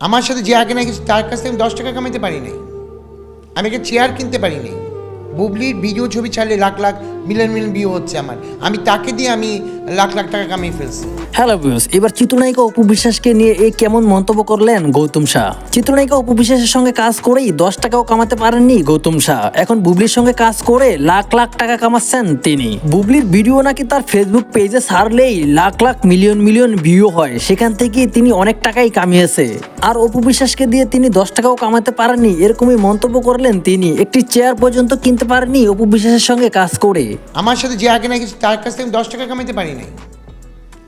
আমার সাথে যে আগে না গেছে তার কাছ থেকে আমি দশ টাকা কামাইতে পারি নাই। আমি একটা চেয়ার কিনতে পারি নাই। বুবলির ভিডিও ছবি ছাড়লে lakh lakh, million million view হচ্ছে আমার। আমি তাকে দিয়ে আমি লাখ লাখ টাকা কামিয়ে ফেলছি। হ্যালো ভিউস এবার চিত্রনায়িকা অপু বিশ্বাসকে নিয়ে এই কেমন মন্তব্য করলেন গৌতম শাহ? চিত্রনায়িকা অপু বিশ্বাসের সঙ্গে কাজ করেই দশ টাকাও কামাতে পারেননি গৌতম শাহ। এখন বুবলির সঙ্গে কাজ করে লাখ লাখ টাকা কামাচ্ছেন তিনি। বুবলির ভিডিও নাকি তার ফেসবুক পেজে ছাড়লেই lakh lakh million million view হয়। সেখান থেকে তিনি অনেক টাকাই কামিয়েছে। আর অপু বিশ্বাসকে দিয়ে তিনি দশ টাকাও কামাতে পারেননি এরকমই মন্তব্য করলেন তিনি। একটি চেয়ার পর্যন্ত কিনতে পারেননি অপু বিশ্বাসের সঙ্গে কাজ করে। আমার সাথে যে আগে নাকি তার কাছ থেকে দশ টাকা কামাইতে পারি নাই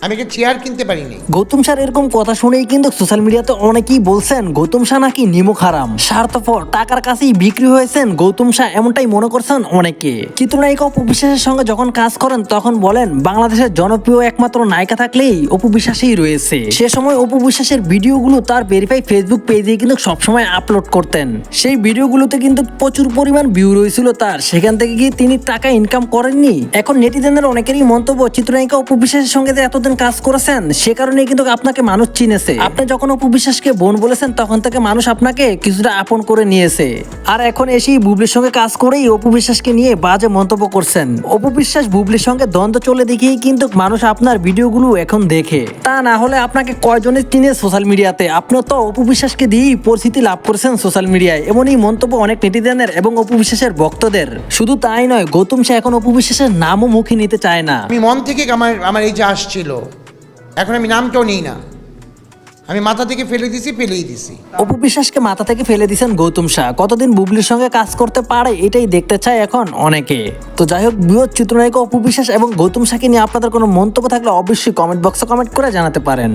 আমি একটা চেয়ার কিনতে পারি নাই? গৌতম শাহ এরকম কথা শুনেই কিন্তু সোশ্যাল মিডিয়াতে অনেকেই বলছেন, গৌতম শাহ নাকি নিমুখ হারাম। স্বার্থপর, টাকার কাছেই বিক্রি হয়েছেন গৌতম শাহ এমনটাই মনে করছেন অনেকে। চিত্রনায়িকা অপু বিশ্বাসের সঙ্গে যখন কাজ করেন, তখন বলেন, বাংলাদেশের জনপ্রিয় একমাত্র নায়িকা থাকলেই অপু বিশ্বাসই রয়েছে। সে সময় অপু বিশ্বাসের ভিডিওগুলো তার ভেরিফাই ফেসবুক পেজে কিন্তু সবসময় আপলোড করতেন। সেই ভিডিওগুলোতে কিন্তু প্রচুর পরিমাণ ভিউ রয়েছিল তার। সেখান থেকে গিয়ে তিনি টাকা ইনকাম করেননি? এখন নেটিজেনদের অনেকেরই মন্তব্য, চিত্রনায়িকা অপু বিশ্বাসের সঙ্গে যে এতদিন কাজ করেছেন, সে কারণে কিন্তু আপনাকে মানুষ চিনেছে। আপনি যখন অপু বিশ্বাসকে বোন বলেছেন, তখন থেকে মানুষ আপনাকে কিছুটা আপন করে নিয়েছে। আর এখন এসেই বুবলির সঙ্গে কাজ করেই অপু বিশ্বাসকে নিয়ে বাজে মন্তব্য করছেন। অপু বিশ্বাস বুবলির সঙ্গে দ্বন্দ্ব চলে দেখেই কিন্তু মানুষ আপনার ভিডিওগুলো এখন দেখে। তা না হলে আপনাকে কয়জনের চিনে সোশ্যাল মিডিয়াতে? আপনিও তো অপু বিশ্বাসকে দিয়েই পরিস্থিতি লাভ করেছেন সোশ্যাল মিডিয়ায়। এমনই মন্তব্য অনেক নেটিজেনের এবং অপু বিশ্বাসের ভক্তদের। শুধু তাই নয়, গৌতম শাহ এখন অপু বিশ্বাসের নামও মুখে নিতে চায় না। আমি মন থেকে আমার আমার এই যে আসছিল, এখন আমি নামটাও নিই না। আমি মাথা থেকে ফেলে দিছি, ফেলেই দিছি। অপু বিশ্বাসকে মাথা থেকে ফেলে দিয়েছেন গৌতম শাহ। কতদিন বুবলির সঙ্গে কাজ করতে পারে এটাই দেখতে চায় এখন অনেকে। তো যাই হোক, বৃহৎ চিত্রনায়িকা অপু বিশ্বাস এবং গৌতম শাহকে নিয়ে আপনাদের কোনো মন্তব্য থাকলে অবশ্যই কমেন্ট বক্সে কমেন্ট করে জানাতে পারেন।